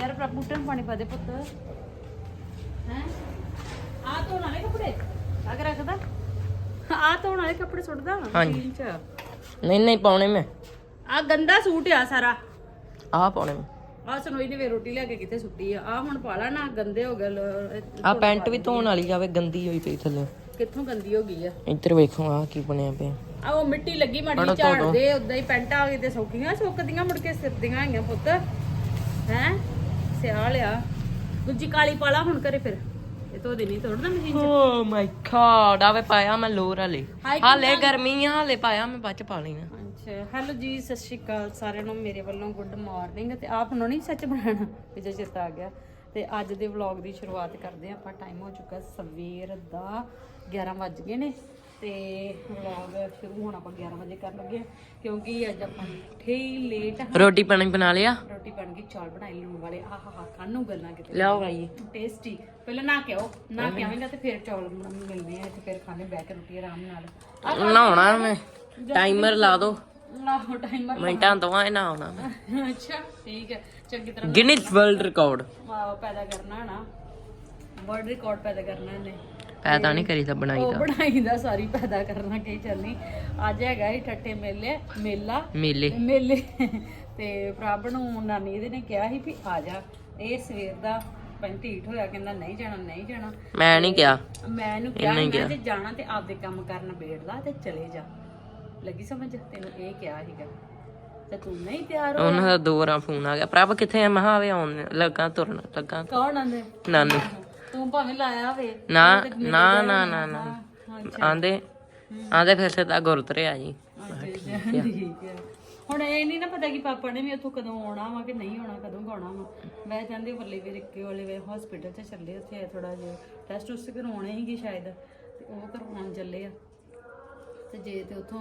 ਯਾਰ ਪ੍ਰਭ ਬੂਟੇ ਨੂੰ ਪਾਣੀ ਪਾ ਦੇ ਪੁੱਤ। ਹੈ? ਆ ਧੋਣ ਵਾਲੇ ਕੱਪੜੇ? ਅਗਰ ਰੱਖਦਾ? ਆ ਧੋਣ ਵਾਲੇ ਕੱਪੜੇ ਸੁੱਟਦਾ? ਹਾਂਜੀ। ਮਸ਼ੀਨ ਚ। ਨਹੀਂ ਨਹੀਂ ਪਾਉਣੇ ਮੈਂ। ਆ ਗੰਦਾ ਸੂਟ ਆ ਸਾਰਾ। ਆਹ ਪਾਉਣੇ ਮੈਂ। ਆ ਸਨੋਈ ਨੇ ਵੇ ਰੋਟੀ ਲੈ ਕੇ ਕਿੱਥੇ ਸੁੱਟੀ ਆ? ਆ ਹੁਣ ਪਾ ਲਾ ਨਾ ਗੰਦੇ ਹੋ ਗਏ ਲ- ਆਹ ਪੈਂਟ ਵੀ ਧੋਣ ਵਾਲੀ ਜਾਵੇ ਗੰਦੀ ਹੋਈ ਪਈ ਥੱਲੇ। ਕਿੱਥੋਂ ਗੰਦੀ ਹੋ ਗਈ ਆ? ਇੱਧਰ ਵੇਖੋ ਆਹ ਕੀ ਬਣਿਆ ਪਿਆ। ਆ ਉਹ ਮਿੱਟੀ ਲੱਗੀ ਮਾੜੀ ਜਿਹੀ ਧੋ ਝਾੜ ਦਿਓ। ਦੇ। ਉਦਾਂ ਹੀ ਪੈਂਟਾਂ ਆ ਗਈ ਤੇ ਸੌਖੀਆਂ ਸੁੱਕਦੀਆਂ ਮੁੜ ਕੇ ਸਿਰਦੀਆਂ ਹੈਗੀਆਂ ਪੁੱਤ। ਹੈ? ਸਿਆਲ ਆ। ਦੂਜੀ ਕਾਲੀ ਪਾਲਾ ਹੁਣ ਕਰੇ ਫਿਰ। ਇਹ ਧੋ ਦੇਣੀ ਤੋੜਨਾ ਮਸ਼ੀਨ ਚ। ਓ ਮਾਈ ਗॉड ਆਵੇ ਪਾਇਆ ਮੈਂ ਲੋਰ ਵਾਲੇ ਹਾਏ ਹਾਲੇ ਗਰਮੀ ਆ ਹਾਲੇ ਪਾਇਆ ਮੈਂ ਬਾਅਦ ਚ ਪਾ ਲੈਣਾ। ਅੱਛਾ ਹੈਲੋ ਜੀ ਸਤਿ ਸ਼੍ਰੀ ਅਕਾਲ ਸਾਰਿਆਂ ਨੂੰ ਮੇਰੇ ਵੱਲੋਂ ਗੁੱਡ ਮਾਰਨਿੰਗ। ਤੇ ਆਪ ਨੂੰ ਨਹੀਂ ਸੱਚ ਬਣਾਉਣਾ ਵੀ ਜੇ ਚੇਤਾ ਆ ਗਿਆ। ਤੇ ਅੱਜ ਦੇ ਵਲੌਗ ਦੀ ਸ਼ੁਰੂਆਤ ਕਰਦੇ ਹਾਂ ਆਪਾਂ ਟਾਈਮ ਹੋ ਚੁੱਕਾ ਸਵੇਰ ਦਾ 11 ਵੱਜ ਗਏ ਨੇ। ਤੇ ਵਲੌਗ ਸ਼ੁਰੂ ਹੋਣਾ ਆਪਾਂ 11 ਵਜੇ ਕਰਨ ਲੱਗੇ ਹਾਂ, ਕਿਉਂਕਿ ਅੱਜ ਆਪਾਂ ਉੱਠੇ ਹੀ ਲੇਟ ਰੋਟੀ ਪਾਣੀ ਬਣਾ ਲਿਆ? ਰੋਟੀ ਬਣ ਗਈ ਚੌਲ ਬਣਾਏ ਲੂਣ ਵਾਲੇ ਆਹ ਹਾ ਖਾਣ ਨੂੰ ਗੱਲਾਂ ਕਿਤੇ। ਲਿਆਓ ਭਾਈ ਟੇਸਟੀ ਪਹਿਲਾਂ ਨਾ ਕੇ ਆਓ ਨਾ ਕੇ ਆਵੇਂਗਾ ਤੇ ਫਿਰ ਚੌਲ ਬਣਾ- ਮਿਲਦੇ ਆ ਤੇ ਫਿਰ ਖਾਣੇ ਬਹਿ ਕੇ ਰੋਟੀ ਆਰਾਮ ਨਾਲ। ਨਹਾਉਣਾ ਮੈਂ। ਟਾਈਮਰ ਲਾ ਦੋ। ਲਾਹੋ ਟਾਈਮਰ ਮਿੰਟਾਂ ਤੋਂ ਇਹ ਨਹਾਉਣਾ ਮੈਂ। ਅੱਛਾ ਠੀਕ ਹੈ। ਚੰਗੀ ਤਰ੍ਹਾਂ ਗਿਨੀਜ਼ ਵਰਲਡ ਰਿਕਾਰਡ ਆਹ ਪੈਦਾ ਕਰਨਾ ਨਾ। ਵਰਲਡ ਰਿਕਾਰਡ ਪੈਦਾ ਕਰਨਾ ਇਹਨੇ। ਪੈਦਾ ਨਹੀਂ ਕਰੀਦਾ ਉਹ ਬਣਾਈਦਾ। ਬਣਾਈ ਦਾ ਸਾਰੀ ਪੈਦਾ ਕਰਨਾ ਕਹੀ ਚੱਲਣੀ ਅੱਜ ਹੈਗਾ ਹੀ ਠੱਟੇ ਮੇਲੇ ਮੇਲਾ। ਮੇਲੇ। ਮੇਲੇ। ਤੇ ਪ੍ਰਭ ਨੂੰ ਨਾਨੀ ਇਹਦੇ ਨੇ ਕਿਹਾ ਸੀ ਵੀ ਆ ਜਾ। ਇਹ ਸਵੇਰ ਦਾ ਪੈਂਟੀਟ ਹੋਇਆ ਕਹਿੰਦਾ ਨਹੀਂ ਜਾਣਾ ਨਹੀਂ ਜਾਣਾ। ਮੈਂ ਨਹੀਂ ਕਿਹਾ। ਮੈਂ ਇਹਨੂੰ ਕਿਹਾ ਮੈਂ ਜੇ ਜਾਣਾ ਤੇ ਆਪਦੇ ਕੰਮ ਕਰਨ ਬੇੜ ਲਾ ਤੇ ਚਲੇ ਜਾ। ਲੱਗੀ ਸਮਝ? ਤੈਨੂੰ ਇਹ ਕਿਹਾ ਸੀਗਾ। ਤੇ ਤੂੰ ਨਹੀਂ ਤਿਆਰ ਹੋ ਉਹਨਾਂ ਦਾ ਦੋਰਾ ਫੋਨ ਆ ਗਿਆ। ਪ੍ਰਭ ਕਿੱਥੇ ਆ? ਮਹਾ ਆਵੇ ਆਉਣ ਲੱਗਾ ਤੁਰਨ ਲੱਗਾ। ਕੌਣ ਆਂਦੇ ਨਾਨੂ। ਤੂੰ ਭਾਵੇਂ ਲਾਇਆ ਹੋਵੇ ਨਾ ਨਾ ਨਾ ਨਾ ਨਾ। ਆਂਦੇ ਆਂਦੇ ਫਿਰ ਸਿੱਧਾ ਗੁਰਦੁਆਰੇ ਆ ਜੀ। ਠੀਕ ਹੈ ਹੁਣ ਇਹ ਨਹੀਂ ਨਾ ਪਤਾ ਕਿ ਪਾਪਾ ਨੇ ਵੀ ਉੱਥੋਂ ਕਦੋਂ ਆਉਣਾ ਵਾ ਕਿ ਨਹੀਂ ਆਉਣਾ ਕਦੋਂ ਗਾਉਣਾ ਵਾ। ਮੈਂ ਚਾਹੁੰਦੀ ਬੱਲੇ ਵੀ ਰਿੱਕੇ ਵਾਲੇ ਵੇ ਹਸਪੀਟਲ 'ਚ ਚੱਲੇ ਉੱਥੇ ਥੋੜਾ ਜਿਹਾ ਟੈਸਟ ਉਸ ਕਰਵਾਉਣੇ ਸੀਗੇ ਸ਼ਾਇਦ ਤੇ ਉਹ ਕਰਵਾਉਣ ਚੱਲੇ ਆ। ਤੇ ਜੇ ਤੇ ਉੱਥੋਂ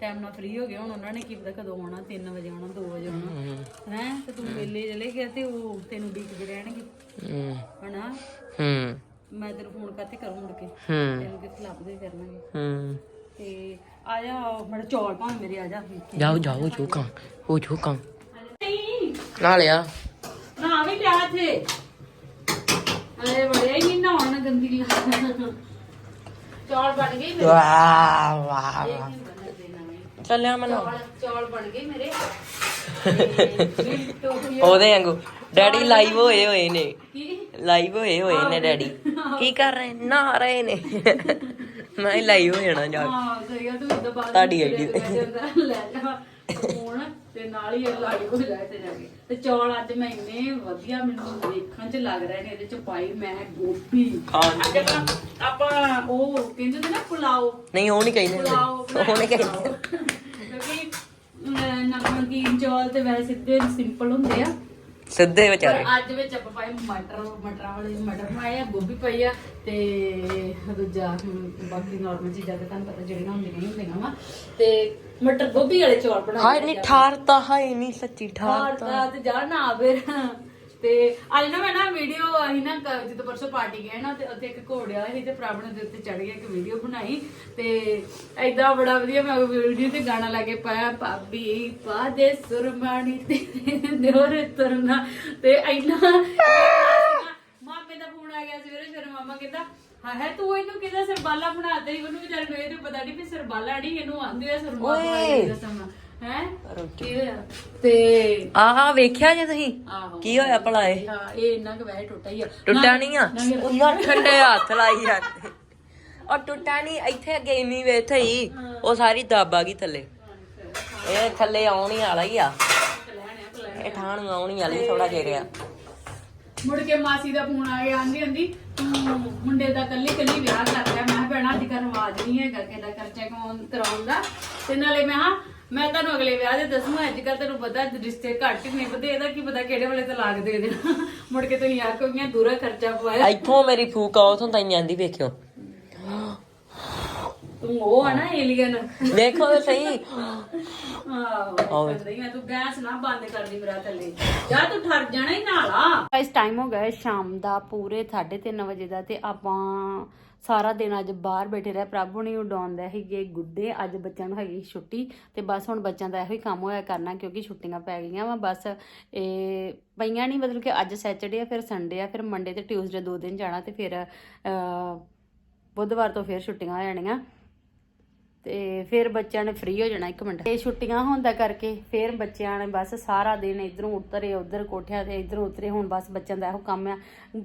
ਟਾਈਮ ਨਾਲ ਫ੍ਰੀ ਹੋ ਗਏ ਹੁਣ ਉਹਨਾਂ ਨੇ ਕੀ ਪਤਾ ਕਦੋਂ ਆਉਣਾ 3 ਵਜੇ ਆਉਣਾ 2 ਵਜੇ ਆਉਣਾ। ਹੈ ਤੇ ਤੂੰ ਮੇਲੇ ਚਲੇ ਗਿਆ ਤੇ ਉਹ ਤੈਨੂੰ ਡੀਕਦੇ ਰਹਿਣਗੇ। ਹੂੰ ਹਨਾ? ਹੂੰ। ਮੈਂ ਤੈਨੂੰ ਫੋਨ ਕਰਤੇ ਕਰੂੰ ਮੁੜ ਕੇ? ਤੈਨੂੰ ਕਿੱਥੇ ਲੱਭਦੇ ਕਰਨਾਂਗੇ ਹੂੰ। ਤੇ ਆ ਜਾ ਮੜ ਚੌਲ ਭਾਵੇਂ ਮੇਰੇ ਆ ਜਾ। ਜਾਓ ਜਾਓ ਕੰਮ ਉਹ ਨਹੀਂ। ਨਾ ਲਿਆ। ਨਾ ਵੀ ਲਿਆ ਥੇ ਅਰੇ ਬੜੇ ਹੀ ਨਹੀਂ ਨਹਾਉਣ ਗੰਦੀ ਲਾ ਚੌਲ ਬਣ ਗਏ ਮੇਰੇ। ਵਾਹ ਵਾਹ ਇੱਕ ਹੀ ਬਣਨ ਦੇਣਾ ਮੈਂ। ਚੱਲਿਆ ਮੈਨੂੰ। ਚੌਲ ਚੌਲ ਬਣ ਗਏ ਮੇਰੇ। ਉਹਦੇ ਵਾਂਗੂ। ਡੈਡੀ ਲਾਈਵ ਹੋਏ ਹੋਏ ਨੇ। ਕੀ? ਲਾਈਵ ਹੋਏ ਹੋਏ ਨੇ ਡੈਡੀ। ਕੀ ਕਰ ਰਹੇ? ਨੇ ਰਹੇ ਨੇ। ਮੈਂ ਲਾਈਵ ਹੋ ਜਾਣਾ ਜਾ। ਹਾਂ ਸਹੀ ਆ ਤੂੰ ਬਾਅਦ ਤੁਹਾਡੀ ID ਲੈ ਜਾ। ਫੋਨ। ਤੇ ਨਾਲ ਹੀ ਇਹ ਲਾਈਵ ਹੋ ਜਾਏ ਤੇ ਜਾ ਕੇ। ਤੇ ਚੌਲ ਅੱਜ ਮੈਂ ਇੰਨੇ ਵਧੀਆ ਮੈਨੂੰ ਦੇਖਣ ਚ ਲੱਗ ਰਹੇ ਨੇ ਇਹਦੇ ਚ ਪਾਈ ਮੈਂ ਗੋਭੀ। ਅੱਗੇ ਤਾਂ ਆਪਾਂ ਉਹ ਕਹਿੰਦੇ ਨੇ ਨਾ ਪੁਲਾਓ। ਨਹੀਂ ਉਹ ਨਹੀਂ ਕਹਿੰਦੇ ਹੁੰਦੇ। ਪੁਲਾਓ ਉਹ ਨਹੀਂ ਕਹਿੰਦੇ। ਕਿਉਂਕਿ ਨਮਕੀਨ ਚੌਲ ਤੇ ਵੈਸੇ ਸਿੱਧੇ ਸਿੰਪਲ ਹੁੰਦੇ ਆ। ਸਿੱਧੇ ਵਿਚਾਰੇ। ਪਰ ਅੱਜ ਵਿੱਚ ਆਪਾਂ ਪਾਏ ਮਟਰ ਮਟਰਾਂ ਵਾਲੇ ਮਟਰ ਪਾਏ ਆ ਗੋਭੀ ਪਈ ਆ ਤੇ ਦੂਜਾ ਬਾਕੀ ਨਾਰਮਲ ਚੀਜ਼ਾਂ ਤੇ ਤੁਹਾਨੂੰ ਪਤਾ ਜਿਹੜੀਆਂ ਹੁੰਦੀਆਂ ਨਹੀਂ ਹੁੰਦੀਆਂ ਵਾ। ਤੇ ਮਟਰ ਗੋਭੀ ਵਾਲੇ ਚੌਲ ਬਣਾਏ ਹਾਏ ਨਹੀਂ ਠਾਰਤਾ ਹਾਏ ਨਹੀਂ ਸੱਚੀ ਠਾਰ ਠਾਰ ਤੇ। ਜਾ ਨਾ ਫਿਰ। ਤੇ ਅੱਜ ਨਾ ਮੈਂ ਨਾ ਵੀਡੀਓ ਆਹੀ ਨਾ ਕ- ਜਦੋਂ ਪਰਸੋਂ ਪਾਰਟੀ ਗਏ ਨਾ ਤੇ ਉੱਥੇ ਇੱਕ ਘੋੜਿਆ ਸੀ ਤੇ ਪ੍ਰਾਬਣ ਦੇ ਉੱਤੇ ਚੜ ਗਿਆ ਇੱਕ ਵੀਡੀਓ ਬਣਾਈ। ਤੇ ਐਦਾਂ ਬੜਾ ਵਧੀਆ ਮੈਂ ਵੀਡੀਓ ਤੇ ਗਾਣਾ ਲਾ ਕੇ ਪਾਇਆ ਭਾਬੀ ਪਾ ਦੇ ਸੁਰਮਾਣੀ ਤੇ ਦਿਓਰ ਤੁਰਨਾ। ਤੇ ਐਨਾ ਮਾਮੇ ਦਾ ਫੋਨ ਆ ਗਿਆ ਸਵੇਰੇ ਸਵੇਰੇ ਮਾਮਾ ਕਹਿੰਦਾ ਹਾਂ ਹੈ ਤੂੰ ਇਹਨੂੰ ਕਿਹਦਾ ਸਰਬਾਲਾ ਬਣਾ ਦੇ ਉਹਨੂੰ ਵਿਚਾਰੇ ਨੂੰ ਇਹ ਨੀ ਪਤਾ ਨਹੀਂ ਵੀ ਸਰਬਾਲਾ ਨਹੀਂ ਇਹਨੂੰ ਆਂਦੇ ਆ ਸਰਬਾਲਾ ਹੈ? ਤੇ ਆਹ ਵੇਖਿਆ ਜੇ ਤੁਸੀਂ? ਆਹੋ। ਕੀ ਹੋਇਆ ਭਲਾ ਇਹ? ਹਾਂ ਇਹ ਇੰਨਾ ਕੁ ਵੈਸੇ ਟੁੱਟਾ ਹੀ ਆ। ਟੁੱਟਾ ਨਹੀਂ ਆ? ਉਹ ਯਾਰ ਠੰਡੇ ਹੱਥ ਲਾਈ ਜਾਂਦੇ ਉਹ ਟੁੱਟਾ ਨਹੀਂ ਇੱਥੇ ਅੱਗੇ ਇੰਨੀ ਵੇਥ ਹੀ ਉਹ ਸਾਰੀ ਦੱਬ ਆ ਗਈ ਥੱਲੇ। ਇਹ ਥੱਲੇ ਆਉਣੀ ਵਾਲਾ ਹੀ ਆ। ਇਹ ਠਾਣ ਨੂੰ ਆਉਣੀ ਵਾਲੀ ਥੋੜਾ ਜਿਹਾ। ਮੁੜ ਕੇ ਮਾਸੀ ਦਾ ਫੋਨ ਆ ਗਿਆ, ਆਂਦੀ ਆਂਦੀ, ਤੂੰ ਮੁੰਡੇ ਦਾ ਕੱਲੀ ਕੱਲੀ ਵਿਆਹ ਕਰ ਲਿਆ। ਮੈਂ ਭੈਣਾ, ਅੱਜ ਕੱਲ੍ਹ ਰਿਵਾਜ ਨਹੀਂ ਹੈਗਾ ਕਿਹਦਾ ਖਰਚਾ ਕਮਾਉਣ ਕਰਾਉਣ ਦਾ। ਤੇ ਨਾਲੇ ਮੈਂ ਹਾਂ ਮੈਂ ਤੁਹਾਨੂੰ ਅਗਲੇ ਵਿਆਹ ਦੇ ਦੱਸੂਗਾ ਅੱਜ ਕੱਲ੍ਹ ਤੈਨੂੰ ਪਤਾ ਰਿਸ਼ਤੇ ਘੱਟ ਹੀ ਨਿਭਦੇ ਇਹਦਾ ਕੀ ਪਤਾ ਕਿਹੜੇ ਵੇਲੇ ਤਲਾਕ ਦੇ ਦੇਣਾ। ਮੁੜ ਕੇ ਤੁਸੀਂ ਆਖੋਗੀਆਂ ਦੂਰਾ ਖਰਚਾ ਪਵਾਇਆ। ਇੱਥੋਂ ਮੇਰੀ ਫੂਕ ਆ ਉਥੋਂ ਤਾਈਂ ਜਾਂਦੀ ਵੇਖਿਓ। ਤੂੰ ਉਹ ਆ ਨਾ ਏਲੀਅਨ ਵੇਖੋ ਤਾਂ ਸਹੀ। ਆਹੋ ਨਹੀਂ ਮੈਂ ਤੂੰ ਗੈਸ ਨਾ ਬੰਦ ਕਰਦੀ ਮੇਰਾ ਥੱਲੇ। ਜਾ ਤੂੰ ਠਰ ਜਾਣਾ ਹੀ ਨਾਲਾ ਇਸ ਟਾਈਮ ਹੋ ਗਿਆ ਹੈ ਸ਼ਾਮ ਦਾ ਪੂਰੇ 3:30 ਵਜੇ ਦਾ ਤੇ ਆਪਾਂ ਸਾਰਾ ਦਿਨ ਅੱਜ ਬਾਹਰ ਬੈਠੇ ਰਹੇ ਪ੍ਰਭ ਉਡਾਉਂਦਾ ਸੀਗੇ ਗੁੱਡੇ ਅੱਜ ਬੱਚਿਆਂ ਨੂੰ ਹੈਗੀ ਛੁੱਟੀ ਤੇ ਬਸ ਹੁਣ ਬੱਚਿਆਂ ਦਾ ਇਹੋ ਹੀ ਕੰਮ ਹੋਇਆ ਕਰਨਾ ਕਿਉਂਕਿ ਛੁੱਟੀਆਂ ਪੈ ਗਈਆਂ ਵਾ ਬਸ ਇਹ ਪਈਆਂ ਨਹੀਂ ਮਤਲਬ ਕਿ ਅੱਜ ਸੈਚਰਡੇ ਆ ਫਿਰ ਸੰਡੇ ਆ ਫਿਰ ਮੰਡੇ ਤੇ ਟਿਊਜ਼ਡੇ ਦੋ ਦਿਨ ਜਾਣਾ ਤੇ ਫਿਰ ਅਹ, ਬੁੱਧਵਾਰ ਤੋਂ ਫਿਰ ਛੁੱਟੀਆਂ ਹੋ ਜਾਣੀਆਂ। ਤੇ ਫਿਰ ਬੱਚਿਆਂ ਨੇ ਫ੍ਰੀ ਹੋ ਜਾਣਾ ਇੱਕ ਮਿੰਟ। ਤੇ ਛੁੱਟੀਆਂ ਹੋਣ ਦਾ ਕਰਕੇ ਫਿਰ ਬੱਚਿਆਂ ਨੇ ਬਸ ਸਾਰਾ ਦਿਨ ਇਧਰੋਂ ਉਤਰੇ, ਉਧਰ ਕੋਠਿਆਂ ਤੇ ਇਧਰੋਂ ਉਤਰੇ, ਹੁਣ ਬਸ ਬੱਚਿਆਂ ਦਾ ਇਹੋ ਕੰਮ ਆ।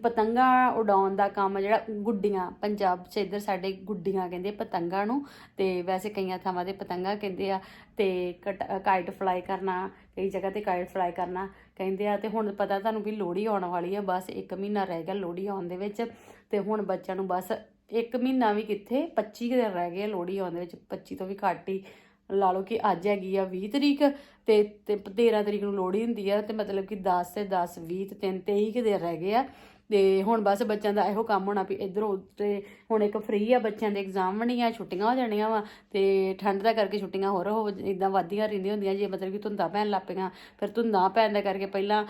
ਪਤੰਗਾ ਉਡਾਉਣ ਦਾ ਕੰਮ ਜਿਹੜਾ ਗੁੱਡੀਆਂ, ਪੰਜਾਬ 'ਚ ਇਧਰ ਸਾਡੇ ਗੁੱਡੀਆਂ ਕਹਿੰਦੇ ਪਤੰਗਾਂ ਨੂੰ ਤੇ ਵੈਸੇ ਕਈਆਂ ਥਾਵਾਂ ਤੇ ਪਤੰਗਾ ਕਹਿੰਦੇ ਆ ਤੇ ਕਾਈਟ ਫਲਾਈ ਕਰਨਾ, ਕਈ ਜਗ੍ਹਾ ਤੇ ਕਾਈਟ ਫਲਾਈ ਕਰਨਾ ਕਹਿੰਦੇ ਆ ਤੇ ਹੁਣ ਪਤਾ ਤੁਹਾਨੂੰ ਵੀ ਲੋਹੜੀ ਆਉਣ ਵਾਲੀ ਆ, ਬਸ 1 ਮਹੀਨਾ ਰਹਿ ਗਿਆ ਲੋਹੜੀ ਆਉਣ ਦੇ ਵਿੱਚ ਤੇ ਹੁਣ ਬੱਚਿਆਂ ਨੂੰ ਬਸ ਇੱਕ ਮਹੀਨਾ ਵੀ ਕਿੱਥੇ 25 ਕੁ ਦਿਨ ਰਹਿ ਗਏ ਆ ਲੋਹੜੀ ਆਉਣ ਦੇ ਵਿੱਚ 25 ਤੋਂ ਵੀ ਘੱਟ ਹੀ ਲਾ ਲਓ ਕਿ ਅੱਜ ਹੈਗੀ ਆ 20 ਤਰੀਕ ਤੇ ਤੇ 13 ਤਰੀਕ ਨੂੰ ਲੋਹੜੀ ਹੁੰਦੀ ਆ ਤੇ ਮਤਲਬ ਕਿ 10 ਤੇ 10 20 ਤੇ 3 23 ਕੁ ਦਿਨ ਰਹਿ ਗਏ ਆ। ਤੇ ਹੁਣ ਬਸ ਬੱਚਿਆਂ ਦਾ ਇਹੋ ਕੰਮ ਹੋਣਾ ਵੀ ਇਧਰੋਂ ਤੇ ਹੁਣ ਇੱਕ ਫ੍ਰੀ ਆ, ਬੱਚਿਆਂ ਦੇ ਐਗਜ਼ਾਮ ਵੀ ਆ ਛੁੱਟੀਆਂ ਹੋ ਜਾਣੀਆਂ ਵਾ ਤੇ ਠੰਡ ਦਾ ਕਰਕੇ ਛੁੱਟੀਆਂ ਹੋਰ ਹੋ ਇਦਾਂ ਵਧੀਆਂ ਰਹਿੰਦੀਆਂ ਹੁੰਦੀਆਂ, ਜੇ ਮਤਲਬ ਕਿ ਧੁੰਦਾਂ ਪੈਣ ਲੱਗ ਪਈਆਂ, ਫਿਰ ਧੁੰਦਾਂ ਪੈਣ ਦਾ ਕਰਕੇ ਪਹਿਲਾਂ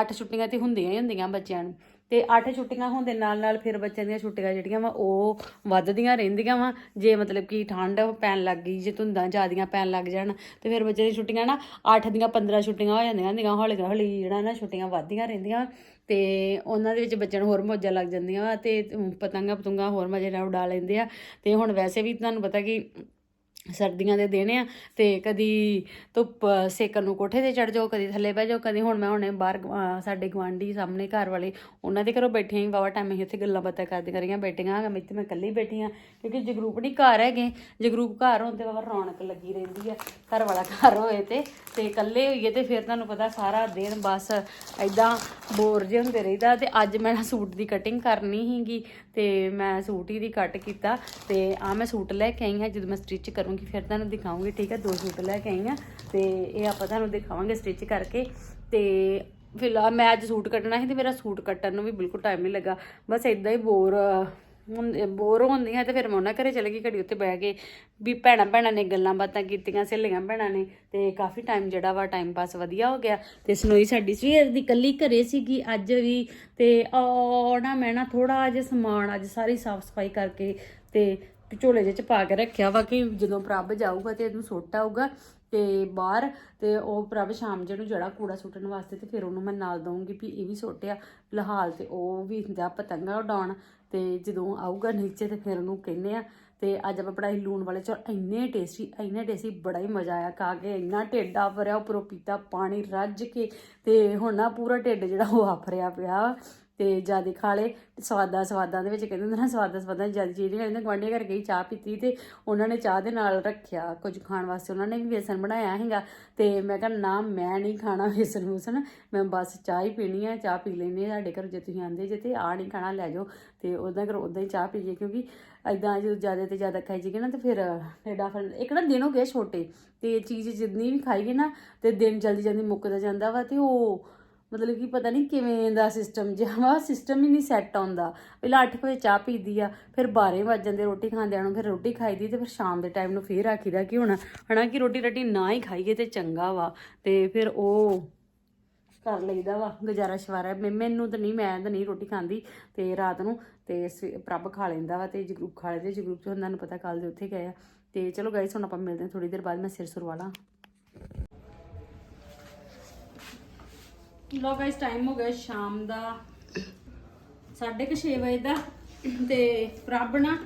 8 ਛੁੱਟੀਆਂ ਤੇ ਹੁੰਦੀਆਂ ਹੀ ਹੁੰਦੀਆਂ ਬੱਚਿਆਂ ਨੂੰ। ਤੇ 8 ਛੁੱਟੀਆਂ ਹੋਣ ਦੇ ਨਾਲ ਨਾਲ ਫਿਰ ਬੱਚਿਆਂ ਦੀਆਂ ਛੁੱਟੀਆਂ ਜਿਹੜੀਆਂ ਵਾ, ਉਹ ਵੱਧਦੀਆਂ ਰਹਿੰਦੀਆਂ ਵਾ। ਜੇ ਮਤਲਬ ਕਿ ਠੰਡ ਪੈਣ ਲੱਗ ਗਈ, ਜੇ ਧੁੰਦਾਂ ਜ਼ਿਆਦੀਆਂ ਪੈਣ ਲੱਗ ਜਾਣ, ਤੇ ਫਿਰ ਬੱਚਿਆਂ ਦੀਆਂ ਛੁੱਟੀਆਂ ਨਾ 8 ਦੀਆਂ 15 ਛੁੱਟੀਆਂ ਹੋ ਜਾਂਦੀਆਂ ਹੁੰਦੀਆਂ ਹੌਲੀ ਹੌਲੀ ਜਿਹੜਾ ਨਾ ਛੁੱਟੀਆਂ ਵੱਧਦੀਆਂ ਰਹਿੰਦੀਆਂ। ਤੇ ਉਹਨਾਂ ਦੇ ਵਿੱਚ ਬੱਚਿਆਂ ਨੂੰ ਹੋਰ ਮੌਜਾਂ ਲੱਗ ਜਾਂਦੀਆਂ ਵਾ ਤੇ ਪਤੰਗਾ ਪਤੰਗਾ ਹੋਰ ਮਜ਼ੇ ਨਾਲ ਉਡਾ ਲੈਂਦੇ ਆ। ਤੇ ਹੁਣ ਵੈਸੇ ਵੀ ਤੁਹਾਨੂੰ ਪਤਾ ਕਿ ਸਰਦੀਆਂ ਦੇ ਦਿਨ ਆ ਤੇ ਕਦੀ ਧੁੱਪ ਸੇਕਣ ਨੂੰ ਕੋਠੇ ਤੇ ਚੜ ਜਾਓ, ਕਦੀ ਥੱਲੇ ਬਹਿ ਜਾਓ, ਕਦੀ ਹੁਣ ਮੈਂ ਹੁਣੇ ਬਾਹਰ ਸਾਡੇ ਗਵਾਂਢੀ ਸਾਹਮਣੇ ਘਰ ਵਾਲੇ ਉਹਨਾਂ ਦੇ ਘਰੋਂ ਬੈਠੇ ਆਂ ਬਾਵਾ ਟਾਈਮ ਅਸੀਂ ਉੱਥੇ ਗੱਲਾਂ ਬਾਤਾਂ ਕਰਦੀ ਕਰੀਆਂ ਬੈਠੀਆਂ ਮੈਂ ਇੱਥੇ ਮੈਂ ਇਕੱਲੀ ਬੈਠੀ ਆ, ਕਿਉਂਕਿ ਜਗਰੂਪ ਨਹੀਂ ਘਰ ਹੈਗੇ, ਜਗਰੂਪ ਘਰ ਹੋਣ ਤੇ ਬਾਬਾ ਰੌਣਕ ਲੱਗੀ ਰਹਿੰਦੀ ਆ, ਘਰ ਵਾਲਾ ਘਰ ਹੋਏ ਤੇ ਤੇ ਇਕੱਲੇ ਹੋਈਏ ਤੇ ਫਿਰ ਤੁਹਾਨੂੰ ਪਤਾ ਸਾਰਾ ਦਿਨ ਬਸ ਐਦਾਂ ਬੋਰ ਜੇ ਹੁੰਦੇ ਰਹੀਦਾ ਤੇ ਅੱਜ ਮੈਂ ਨਾ ਸੂਟ ਦੀ ਕਟਿੰਗ ਕਰਨੀ ਸੀਗੀ ਤੇ ਮੈਂ ਸੂਟ ਹੀ ਦੀ ਕੱਟ ਕੀਤਾ ਤੇ ਆ ਮੈਂ ਸੂਟ ਲੈ ਕੇ ਆਈ ਹਾਂ, ਜਦੋਂ ਮੈਂ ਸਟਿਚ ਕਰੂੰਗੀ ਫਿਰ ਤੁਹਾਨੂੰ ਦਿਖਾਉਂਗੀ, ਠੀਕ ਹੈ? ਦੋ ਸੂਟ ਲੈ ਕੇ ਆਈ ਹਾਂ ਤੇ ਇਹ ਆਪਾਂ ਤੁਹਾਨੂੰ ਦਿਖਾਵਾਂਗੇ ਸਟਿਚ ਕਰਕੇ ਤੇ ਫਿਲਹਾਲ ਮੈਂ ਅੱਜ ਸੂਟ ਕੱਟਣਾ ਸੀ ਤੇ ਮੇਰਾ ਸੂਟ ਕੱਟਣ ਨੂੰ ਵੀ ਬਿਲਕੁਲ ਟਾਈਮ ਨਹੀਂ ਲੱਗਾ। ਬਸ ਇਦਾਂ ਹੀ ਬੋਰ ਬੋਰ ਹੁੰਦੀਆਂ ਤੇ ਫਿਰ ਮੈਂ ਉਹਨਾਂ ਘਰੇ ਚਲੇ ਗਈ ਘੜੀ ਉੱਤੇ ਬਹਿ ਕੇ ਵੀ ਭੈਣਾਂ ਭੈਣਾਂ ਨੇ ਗੱਲਾਂ ਬਾਤਾਂ ਕੀਤੀਆਂ, ਸਹੇਲੀਆਂ ਭੈਣਾਂ ਨੇ ਤੇ ਕਾਫੀ ਟਾਈਮ ਜਿਹੜਾ ਵਾ ਟਾਈਮ ਪਾਸ ਵਧੀਆ ਹੋ ਗਿਆ। ਤੇ ਸਨੋਈ ਸਾਡੀ ਸਵੇਰ ਦੀ ਕੱਲੀ ਘਰੇ ਸੀਗੀ ਅੱਜ ਵੀ ਤੇ ਉਹ ਨਾ ਮੈਂ ਨਾ ਥੋੜਾ ਜਿਹਾ ਸਮਾਨ ਅੱਜ ਸਾਰੀ ਸਾਫ਼ ਸਫ਼ਾਈ ਕਰਕੇ ਤੇ ਝੋਲੇ ਜਿਹੇ ਚ ਪਾ ਕੇ ਰੱਖਿਆ ਵਾ ਕਿ ਜਦੋਂ ਪ੍ਰਭ ਜਾਊਗਾ ਤੇ ਇਹਨੂੰ ਸੁੱਟ ਆਊਗਾ। ਤੇ ਬਾਹਰ ਤੇ ਉਹ ਪ੍ਰਭ ਸ਼ਾਮ ਜਿਹੇ ਨੂੰ ਜਿਹੜਾ ਕੂੜਾ ਸੁੱਟਣ ਵਾਸਤੇ ਤੇ ਫਿਰ ਉਹਨੂੰ ਮੈਂ ਨਾਲ ਦਊਂਗੀ ਵੀ ਇਹ ਵੀ ਸੁੱਟਿਆ। ਫਿਲਹਾਲ ਤੇ ਉਹ ਵੀ ਹੁੰਦਾ ਪਤੰਗਾ ਉਡਾਉਣ ਤੇ ਜਦੋਂ ਆਊਗਾ ਨੀਚੇ ਤੇ ਫਿਰ ਉਹਨੂੰ ਕਹਿੰਦੇ ਆ। ਤੇ ਅੱਜ ਆਪਾਂ ਪੜਾਈ ਲੂਣ ਵਾਲੇ ਚੌਲ ਇੰਨੇ ਟੇਸਟੀ ਇੰਨੇ ਟੇਸਟੀ ਬੜਾ ਹੀ ਮਜ਼ਾ ਆਇਆ ਖਾ ਕੇ। ਇੰਨਾ ਢਿੱਡਾ ਭਰਿਆ ਉੱਪਰੋਂ ਪੀਤਾ ਪਾਣੀ ਰੱਜ ਕੇ ਤੇ ਹੁਣ ਨਾ ਪੂਰਾ ਢਿੱਡ ਜਿਹੜਾ ਉਹ ਆਫਰਿਆ ਪਿਆ। ਤੇ ਜ਼ਿਆਦਾ ਖਾ ਲੇ ਸਵਾਦਾਂ ਸਵਾਦਾਂ ਦੇ ਵਿੱਚ ਕਹਿੰਦੇ ਹੁੰਦੇ ਨਾ ਸਵਾਦਾਂ ਸਵਾਦਾਂ ਜ਼ਿਆਦਾ ਚੀਜ਼ ਨਹੀਂ ਕਹਿੰਦੇ ਗਵਾਂਢੀ ਘਰ ਗਈ ਚਾਹ ਪੀਤੀ ਤੇ ਉਹਨਾਂ ਨੇ ਚਾਹ ਦੇ ਨਾਲ ਰੱਖਿਆ ਕੁਝ ਖਾਣ ਵਾਸਤੇ। ਉਹਨਾਂ ਨੇ ਵੀ ਵੇਸਣ ਬਣਾਇਆ ਹੈਗਾ ਤੇ ਮੈਂ ਕਿਹਾ ਨਾ, ਮੈਂ ਨਹੀਂ ਖਾਣਾ ਵੇਸਣ ਵੂਸਣ ਮੈਂ ਬਸ ਚਾਹ ਹੀ ਪੀਣੀ ਹੈ ਚਾਹ ਪੀ ਲੈਣੀ ਹੈ ਸਾਡੇ ਘਰ ਜੇ ਤੁਸੀਂ ਆਂਦੇ ਜੇ ਤੇ ਆ ਨਹੀਂ ਖਾਣਾ, ਲੈ ਜਾਓ। ਤੇ ਉਹਦਾ ਘਰ ਉਦਾਂ ਹੀ ਚਾਹ ਪੀਏ ਕਿਉਂਕਿ ਐਦਾਂ ਜਦੋਂ ਜ਼ਿਆਦਾ ਤੇ ਜ਼ਿਆਦਾ ਖਾਈ ਜੀਗੇ ਨਾ ਤੇ ਫਿਰ ਢਿੱਡਾ ਫਿਰ ਇੱਕ ਨਾ ਦਿਨ ਹੋ ਗਏ ਛੋਟੇ ਤੇ ਚੀਜ਼ ਜਿੰਨੀ ਵੀ ਖਾਈਏ ਨਾ ਤੇ ਦਿਨ ਜਲਦੀ ਜਲਦੀ ਮੁੱਕਦਾ ਜਾਂਦਾ ਵਾ ਤੇ ਉਹ ਮਤਲਬ ਕਿ ਪਤਾ ਨਹੀਂ ਕਿਵੇਂ ਦਾ ਸਿਸਟਮ ਜਿਹਾ ਵਾ ਸਿਸਟਮ ਹੀ ਨਹੀਂ ਸੈੱਟ ਆਉਂਦਾ। ਪਹਿਲਾਂ 8 ਵਜੇ ਚਾਹ ਪੀਦੀ ਆ, ਫਿਰ 12 ਵਜ ਜਾਂਦੇ ਰੋਟੀ ਖਾਂਦਿਆਂ ਨੂੰ, ਫਿਰ ਰੋਟੀ ਖਾਈਦੀ ਤੇ ਫਿਰ ਸ਼ਾਮ ਦੇ ਟਾਈਮ ਨੂੰ ਫੇਰ ਆਖੀਦਾ ਕਿ ਹੁਣ ਹਨਾ ਕਿ ਰੋਟੀ ਰੱਟੀ ਨਾ ਹੀ ਖਾਈਏ ਤੇ ਚੰਗਾ ਵਾ, ਤੇ ਫਿਰ ਉਹ ਕਰ ਲਈਦਾ ਵਾ, ਗੁਜ਼ਾਰਾ ਸ਼ਵਾਰਾ ਮੈਂ, ਮੈਨੂੰ ਤਾਂ ਨਹੀਂ, ਮੈਂ ਤਾਂ ਨਹੀਂ ਰੋਟੀ ਖਾਂਦੀ ਤੇ ਰਾਤ ਨੂੰ ਤੇ ਸਵੇ- ਪ੍ਰਭ ਖਾ ਲੈਂਦਾ ਵਾ ਤੇ ਜਗਰੂਪ ਖਾ ਲੈਂਦੇ, ਜਗਰੂਪ ਚ ਉਹਨਾਂ ਨੂੰ ਪਤਾ ਕੱਲ ਦੇ ਉੱਥੇ ਗਏ ਆ। ਤੇ ਚਲੋ ਗਾਇਸ ਹੁਣ ਆਪਾਂ ਮਿਲਦੇ ਹਾਂ ਥੋੜੀ ਦੇਰ ਬਾਅਦ, ਮੈਂ ਸਿਰ ਸੁਰਵਾਲਾ। ਲੋ ਗਾਇਸ ਟਾਈਮ ਹੋ ਗਿਆ ਸ਼ਾਮ ਦਾ। 6:30 ਵਜੇ ਦਾ। ਤੇ ਪ੍ਰਭ ਨਾ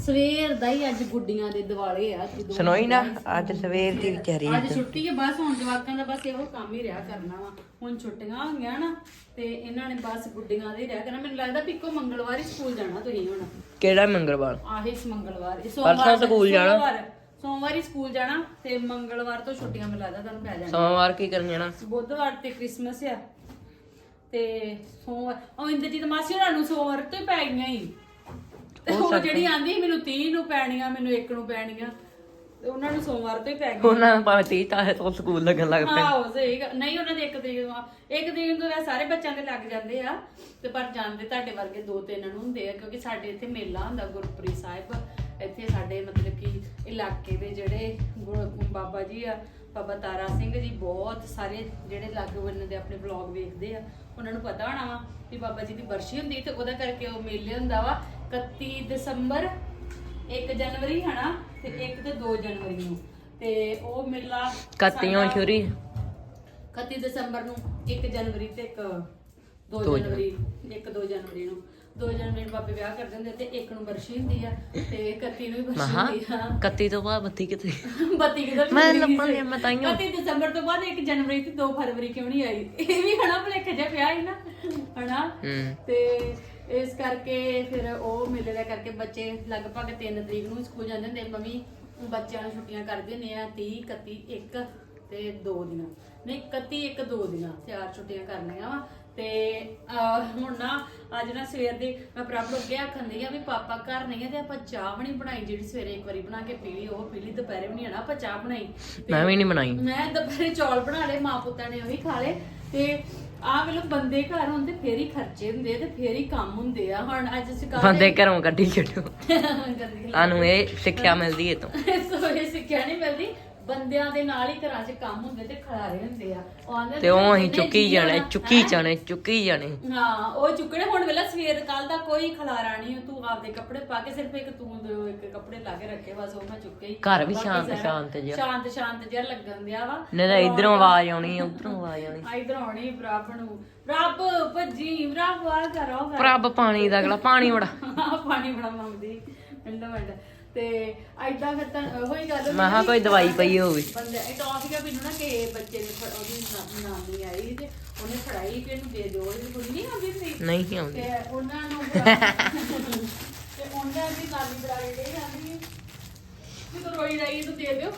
ਸਵੇਰ ਦਾ ਹੀ ਅੱਜ ਗੁੱਡੀਆਂ ਦੇ ਦਿਵਾਲੇ ਆ। ਜਦੋਂ ਸੁਣੋਈ ਨਾ ਅੱਜ ਸਵੇਰ ਦੀ ਵਿਚਾਰੀ ਅੱਜ ਛੁੱਟੀ ਹੈ ਬਸ ਹੁਣ ਜਵਾਕਾਂ ਦਾ ਬਸ ਇਹੋ ਕੰਮ ਹੀ ਰਿਹਾ ਕਰਨਾ ਵਾ। ਹੁਣ ਛੁੱਟੀਆਂ ਹੋ ਗਈਆਂ ਨਾ ਤੇ ਇਹਨਾਂ ਨੇ ਬਸ ਗੁੱਡੀਆਂ ਦੇ ਹੀ ਰਿਹਾ ਕਰਨਾ। ਮੈਨੂੰ ਲੱਗਦਾ ਇੱਕੋ ਮੰਗਲਵਾਰ ਹੀ ਸਕੂਲ ਜਾਣਾ ਤੁਸੀਂ ਹੁਣ। ਕਿਹੜਾ ਮੰਗਲਵਾਰ? ਆਹੀ ਇਸ ਮੰਗਲਵਾਰ ਪਰਸੋਂ ਸੋਮਵਾਰ ਸਕੂਲ ਜਾਣਾ। ਸੋਮਵਾਰ- ਸੋਮਵਾਰ ਹੀ ਸਕੂਲ ਜਾਣਾ ਤੇ ਮੰਗਲਵਾਰ ਤੋਂ ਛੁੱਟੀਆਂ ਮੈਨੂੰ ਲੱਗਦਾ ਤੁਹਾਨੂੰ ਪੈ ਜਾਣੀਆਂ ਸੋਮਵਾਰ ਕੀ ਕਰਨ ਜਾਣਾ? ਬੁੱਧਵਾਰ ਤੇ ਕ੍ਰਿਸਮਸ ਆ। ਤੇ ਸੋਮਵਾਰ ਉਹ ਇੰਦਰਜੀਤ ਮਾਸੀ ਹੋਰਾਂ ਨੂੰ ਸੋਮਵਾਰ ਤੋਂ ਹੀ ਪੈ ਗਈਆਂ ਹੀ। ਤੇ ਉਹ ਜਿਹੜੀ ਆਂਦੀ ਮੈਨੂੰ 30 ਨੂੰ ਪੈਣੀਆਂ ਮੈਨੂੰ 1 ਨੂੰ ਪੈਣੀਆਂ। ਤੇ ਉਹਨਾਂ ਨੂੰ ਸੋਮਵਾਰ ਤੋਂ ਹੀ ਪੈ ਗਈਆਂ। ਉਹਨਾਂ ਨੂੰ ਭਾਵੇਂ 30 ਤਾਂ ਤੋਂ ਸਕੂਲ ਲੱਗਣ ਲੱਗ ਪਏ। ਆਹੋ ਸਹੀ ਨਹੀਂ ਉਹਨਾਂ ਦੇ ਇੱਕ ਤਰੀਕ ਨੂੰ ਇੱਕ ਤਰੀਕ ਨੂੰ ਤਾਂ ਸਾਰੇ ਬੱਚਿਆਂ ਦੇ ਲੱਗ ਜਾਂਦੇ ਆ। ਤੇ ਪਰ ਜਾਂਦੇ ਤੁਹਾਡੇ ਵਰਗੇ ਦੋ ਤਿੰਨ ਨੂੰ ਹੁੰਦੇ ਆ ਕਿਉਂਕਿ ਸਾਡੇ ਇੱਥੇ ਮੇਲਾ ਹੁੰਦਾ ਗੁਰਪ੍ਰੀਤ ਸਾਹਿਬ। ਇੱਥੇ ਸਾਡੇ ਮਤਲਬ ਕਿ ਇਲਾਕੇ ਦੇ ਜਿਹੜੇ ਬਾਬਾ ਜੀ ਆ ਬਾਬਾ ਤਾਰਾ ਸਿੰਘ ਜੀ ਬਹੁਤ ਸਾਰੇ ਜਿਹੜੇ ਲਾਗੇ ਬੰਨੇ ਦੇ ਆਪਣੇ ਵਲੌਗ ਵੇਖਦੇ ਆ। ਉਹਨਾਂ ਨੂੰ ਪਤਾ ਹੋਣਾ ਵਾ ਕਿ ਬਾਬਾ ਜੀ ਦੀ ਬਰਸ਼ੀ ਹੁੰਦੀ ਤੇ ਉਹਦਾ ਕਰਕੇ ਉਹ ਮੇਲੇ ਹੁੰਦਾ ਵਾ 31 ਦਸੰਬਰ 1 ਜਨਵਰੀ ਹਨਾ ਤੇ 1 ਤੇ 2 ਜਨਵਰੀ ਨੂੰ। ਤੇ ਉਹ ਮੇਲਾ ਕੱਤੀਆਂ ਛੁਰੀ 31 ਦਸੰਬਰ ਨੂੰ 1 ਜਨਵਰੀ ਤੇ 1 2 ਦੋ ਜਨਵਰੀ 1 2 ਜਨਵਰੀ ਨੂੰ। 2 ਜਨਵਰੀ ਨੂੰ ਬਾਬੇ ਵਿਆਹ ਕਰ ਦਿੰਦੇ ਤੇ 1 ਨੂੰ ਬਰਸ਼ੀ ਹੁੰਦੀ ਆ ਤੇ 31 ਨੂੰ ਵੀ ਬਰਸ਼ੀ ਮਹਾ ਹੁੰਦੀ ਆ। 31 ਤੋਂ ਬਾਅਦ 32 ਕਿਤੇ ਬੱਤੀ ਕਿਧਰ ਮੈਂ ਚਲੀ ਗਈ ਲੱਭਣ ਸੀ? ਡਿਆ, ਮੈਂ ਤਾਂਹੀਓ। 31 ਦਸੰਬਰ ਤੋਂ ਬਾਅਦ 1 ਜਨਵਰੀ ਤੇ 2 ਫਰਵਰੀ ਕਿਉਂ ਨਹੀਂ ਆਈ? ਇਹ ਵੀ ਹਨਾ ਭਲੇਖ ਜਿਹਾ ਪਿਆ ਸੀ ਨਾ ਹਨਾ? ਹੂੰ। ਤੇ ਇਸ ਕਰਕੇ ਫਿਰ ਉਹ ਮੇਲੇ ਦਾ ਕਰਕੇ ਬੱਚੇ ਲਗਭਗ 3 ਤਰੀਕ ਨੂੰ ਸਕੂਲ ਜਾਂਦੇ ਹੁੰਦੇ ਮੰਮੀ ਬੱਚਿਆਂ ਨੂੰ ਛੁੱਟੀਆਂ ਕਰ ਦਿੰਦੇ ਆ 30 31 1 ਤੇ 2 ਦਿਨਾਂ। ਨਹੀਂ 31 1 2 ਦਿਨਾਂ ਚਾਰ ਛੁੱਟੀਆਂ ਕਰਨੀਆਂ ਵਾ। ਤੇ ਅਹ, ਹੁਣ ਨਾ ਅੱਜ ਨਾ ਸਵੇਰ ਦੀ ਮੈਂ ਪ੍ਰਭ ਨੂੰ ਅੱਗੇ ਆਖੰਦੀ ਆ ਵੀ ਪਾਪਾ ਘਰ ਨਹੀਂ ਆ ਤੇ ਆਪਾਂ ਚਾਹ ਬਣੀ ਬਣਾਈ ਜਿਹੜੀ ਸਵੇਰੇ ਇੱਕ ਵਾਰੀ ਬਣਾ ਕੇ ਪੀ ਲਈ ਉਹ ਪੀ ਲਈ ਦੁਪਹਿਰੇ ਵੀ ਨਹੀਂ ਆਣਾ ਆਪਾਂ ਚਾਹ ਬਣਾਈ। ਤੇ ਮੈਂ ਵੀ ਨਹੀਂ ਬਣਾਈ। ਮੈਂ ਦੁਪਹਿਰੇ ਚੌਲ ਬਣਾ ਲਏ ਮਾਂ ਪੁੱਤਾਂ ਨੇ ਉਹੀ ਖਾ ਲਏ। ਤੇ ਆਹ ਵੇਲੇ ਬੰਦੇ ਘਰ ਹੁੰਦੇ ਫੇਰ ਹੀ ਖਰਚੇ ਹੁੰਦੇ ਆ ਤੇ ਫੇਰ ਹੀ ਕੰਮ ਹੁੰਦੇ ਆ। ਹੁਣ ਅੱਜ ਅਸੀਂ ਕੱਲ੍ਹ ਬੰਦੇ ਘਰੋਂ ਕੱਢੀ ਛੱਡੋ। ਸਾਨੂੰ ਇਹ ਸਿੱਖਿਆ ਮਿਲਦੀ ਏ ਤੋਂ। ਸੋ ਇਹ ਸਿੱਖਿਆ ਨਹੀਂ ਮਿਲਦੀ। ਬੰਦਿਆਂ ਦੇ ਨਾਲ ਹੀ ਘਰਾਂ 'ਚ ਕੰਮ ਹੁੰਦੇ ਤੇ ਖਲਾਰੇ ਹੁੰਦੇ ਆ। ਉਹ ਆਂਦੇ ਤੇ ਉਹ ਅਸੀਂ ਚੁੱਕੀ ਜਾਣੇ ਚੁੱਕੀ? ਜਾਣੇ ਚੁੱਕੀ ਜਾਣੇ। ਹਾਂ ਉਹ ਚੁੱਕਣੇ ਹੁਣ ਵੇਲਾ ਸਵੇਰ ਕੱਲ ਦਾ ਕੋਈ ਖਲਾਰਾ ਨਹੀਂ ਤੂੰ ਆਪਦੇ ਕੱਪੜੇ ਪਾ ਕੇ ਸਿਰਫ ਇੱਕ ਤੂੰ ਦੋ ਇੱਕ ਕੱਪੜੇ ਲਾ ਕੇ ਰੱਖੇ ਬਸ ਉਹ ਮੈਂ ਚੁੱਕੇ ਹੀ। ਘਰ ਵੀ ਬਾਕੀ ਸ਼ਾਂਤ- ਸਾਰਾ ਸ਼ਾਂਤ ਜਿਹਾ। ਸ਼ਾਂਤ ਸ਼ਾਂਤ ਜਿਹਾ ਲੱਗਣ ਦਿਆ ਵਾ। ਨਹੀਂ ਤਾਂ ਇਧਰੋਂ ਆਵਾਜ਼ ਆਉਣੀ ਉਧਰੋਂ ਆਵਾਜ਼ ਆਉਣੀ। ਆ ਇਧਰ ਆਉਣੀ ਰੱਬ ਨੂੰ। ਰੱਬ ਭੱਜੀ ਰੱਬ ਆ ਕਰੋ ਪ੍ਰਭ ਪਾਣੀ ਦਾ ਅਗਲਾ ਪਾਣੀ ਬੜਾ ਪਾਣੀ ਬੜਾ ਮੰਗਦੀ। ਠੰਡਾ ਠੰਡਾ ਤੇ ਐਦਾਂ ਫਿਰ ਤਾਂ ਉਹੀ ਗੱਲ ਮੈਂ ਕਿਹਾ ਕੋਈ ਦਵਾਈ ਪਈ ਹੋਵੇ। ਬੰਦੇ ਇਹ ਟੌਫੀਆ ਮੈਨੂੰ ਨਾ ਕਿ ਬੱਚੇ ਨੇ ਫੜ- ਉਹਦੀ ਨਾ- ਨਾਨੀ ਆਈ ਤੇ ਉਹਨੇ ਫੜਾਈ ਕਿ ਇਹਨੂੰ ਦੇ ਦਿਓ ਉਹਦੀ ਕੁੜੀ ਨਹੀਂ ਆਉਂਦੀ ਸੀ? ਨਹੀਂ ਆਉਂਦੀ। ਤੇ ਉਹਨਾਂ ਨੂੰ ਤੇ ਉਹਨਾਂ ਦੀ ਨਾਨੀ ਬਰਾਈ ਦੇ ਜਾਂਦੀ ਜਦੋਂ ਰੋਈ ਰਹੀ ਤੂੰ ਦੇ ਦਿਓ।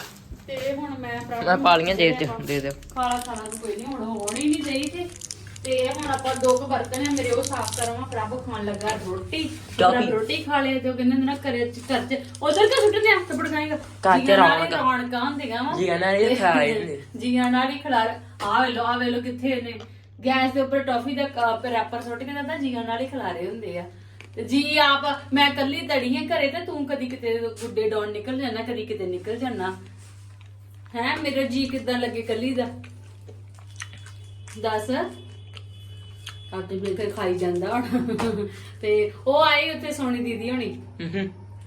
ਤੇ ਹੁਣ ਮੈਂ ਮੈਂ ਪਾਲੀਆਂ ਦੇ ਦਿਓ ਦੇ ਦਿਓ। ਖਾਣਾ ਖਾਣਾ ਤਾਂ ਕੋਈ ਨਹੀਂ ਹੁਣ ਹੋਣ ਹੀ ਨਹੀਂ ਰਹੀ ਤੇ। ਤੇ ਹੁਣ ਆਪਾਂ ਦੋ ਕੁ ਬਰਤਨ ਆ ਮੇਰੇ ਉਹ ਸਾਫ਼ ਕਰਾਵਾਂ ਪ੍ਰਭ ਖਾਣ ਲੱਗਾ ਰੋਟੀ। ਪ੍ਰਭ ਰੋਟੀ ਖਾ ਤੇ ਉਹ ਕਹਿੰਦੇ ਨੇ ਨਾ ਘਰੇ ਚ ਘਰ ਚ ਉਧਰ ਕਿਉਂ ਸੁੱਟਦੇ ਆ ਥੱਪੜ ਖਾਏਗਾ ਘਰ ਚ ਹੀ ਰੌਣਕਾਂ। ਰੌਣਕਾਂ ਹੁੰਦੀਆਂ ਵਾ। ਜੀਆਂ ਨਾਲ ਹੀ ਹੁੰਦੇ। ਜੀਆਂ ਨਾਲ ਹੀ ਖਿਲਾਰ ਆ ਵੇਲੋ ਆ ਵੇਲੋ ਕਿੱਥੇ ਨੇ ਗੈਸ ਦੇ ਉੱਪਰ ਟੌਫੀ ਦਾ ਕੱਪ ਰੈਪਰ ਸੁੱਟ ਕੇ ਤਾਂ ਜੀਆਂ ਨਾਲ ਹੀ ਖਿਲਾਰੇ ਹੁੰਦੇ ਆ। ਤੇ ਜੀ ਆਪ ਮੈਂ ਕੱਲੀ ਤੜੀ ਆ ਘਰੇ ਤੇ ਤੂੰ ਕਦੀ ਕਿਤੇ ਗੁੱਡੇ ਡੌਣ ਨਿਕਲ ਜਾਣਾ ਕਦੀ ਕਿਤੇ ਨਿਕਲ ਜਾਣਾ। ਹੈ ਮੇਰਾ ਜੀ ਕਿਦਾਂ ਲੱਗੇ ਕੱਲੀ ਦਾ? ਦੱਸ। ਆਪੇ ਬੇਕਰ ਖਾਈ ਜਾਂਦਾ ਹੁਣ। ਤੇ ਉਹ ਆਈ ਉੱਥੇ ਸੋਨੀ ਦੀਦੀ ਹੋਣੀ।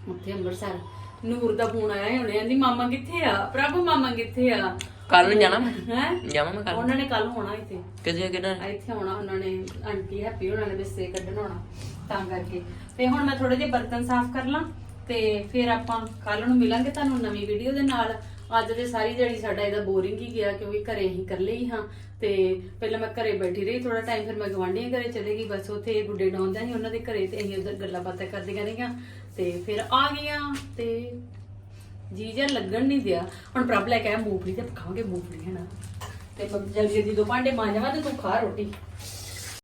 ਉੱਥੇ ਅੰਮ੍ਰਿਤਸਰ। ਨੂਰ ਦਾ ਫੋਨ ਆਇਆ ਹੁਣੇ ਆਂਦੀ ਮਾਮਾ ਕਿੱਥੇ ਆ? ਪ੍ਰਭੂ ਮਾਮਾ ਕਿੱਥੇ ਆ? ਕੱਲ ਨੂੰ ਜਾਣਾ ਮੈਂ। ਹੈ? ਜਾਵਾਂ ਮੈਂ ਕੱਲ ਉਹਨਾਂ ਨੇ ਕੱਲ ਹੋਣਾ ਇੱਥੇ। ਕਿਤੇ ਕਿਹਨਾਂ ਇੱਥੇ ਆਉਣਾ ਉਹਨਾਂ ਨੇ ਆਂਟੀ ਹੈਪੀ ਉਹਨਾਂ ਨੇ ਬਿਸਤੇ ਕੱਢਣ ਆਉਣਾ ਤਾਂ ਕਰਕੇ। ਤੇ ਹੁਣ ਮੈਂ ਥੋੜੇ ਜਿਹੇ ਬਰਤਨ ਸਾਫ਼ ਕਰ ਲਾਂ ਤੇ ਫਿਰ ਆਪਾਂ ਕੱਲ ਨੂੰ ਮਿਲਾਂਗੇ ਤੁਹਾਨੂੰ ਨਵੀਂ ਵੀਡੀਓ ਦੇ ਨਾਲ। ਅੱਜ ਦੇ ਸਾਰੀ ਜਿਹੜੀ ਸਾਡਾ ਇਹਦਾ ਬੋਰਿੰਗ ਹੀ ਗਿਆ ਕਿਉਂਕਿ ਘਰੇ ਹੀ ਕਰ ਲਈ ਹਾਂ ਤੇ ਪਹਿਲਾਂ ਮੈਂ ਘਰੇ ਬੈਠੀ ਰਹੀ ਥੋੜਾ ਟਾਈਮ ਫਿਰ ਮੈਂ ਗਵਾਂਢੀਆਂ ਘਰੇ ਚਲੇ ਗਈ। ਬਸ ਉੱਥੇ ਗੁੱਡੇ ਡਾਉਂਦਾ ਸੀ ਉਹਨਾਂ ਦੇ ਘਰੇ ਤੇ ਅਸੀਂ ਉਧਰ ਗੱਲਾਂ ਬਾਤਾਂ ਕਰਦੀਆਂ ਰਹੀਆਂ ਤੇ ਫਿਰ ਆ ਗਈਆਂ ਤੇ ਜੀ ਜਿਹਾ ਲੱਗਣ ਨਹੀਂ ਦਿਆ। ਹੁਣ ਪ੍ਰਭ ਲੈ ਕੇ ਆਇਆ ਮੂੰਗਫਲੀ ਤੇ ਖਾਵਾਂਗੇ ਮੂੰਗਫਲੀ ਹੈ ਨਾ ਤੇ ਮੈਂ ਜਲਦੀ ਜਲਦੀ ਦੋ ਭਾਂਡੇ ਮਾਂਜਾਵਾਂ ਤੇ ਤੂੰ ਖਾ ਰੋਟੀ।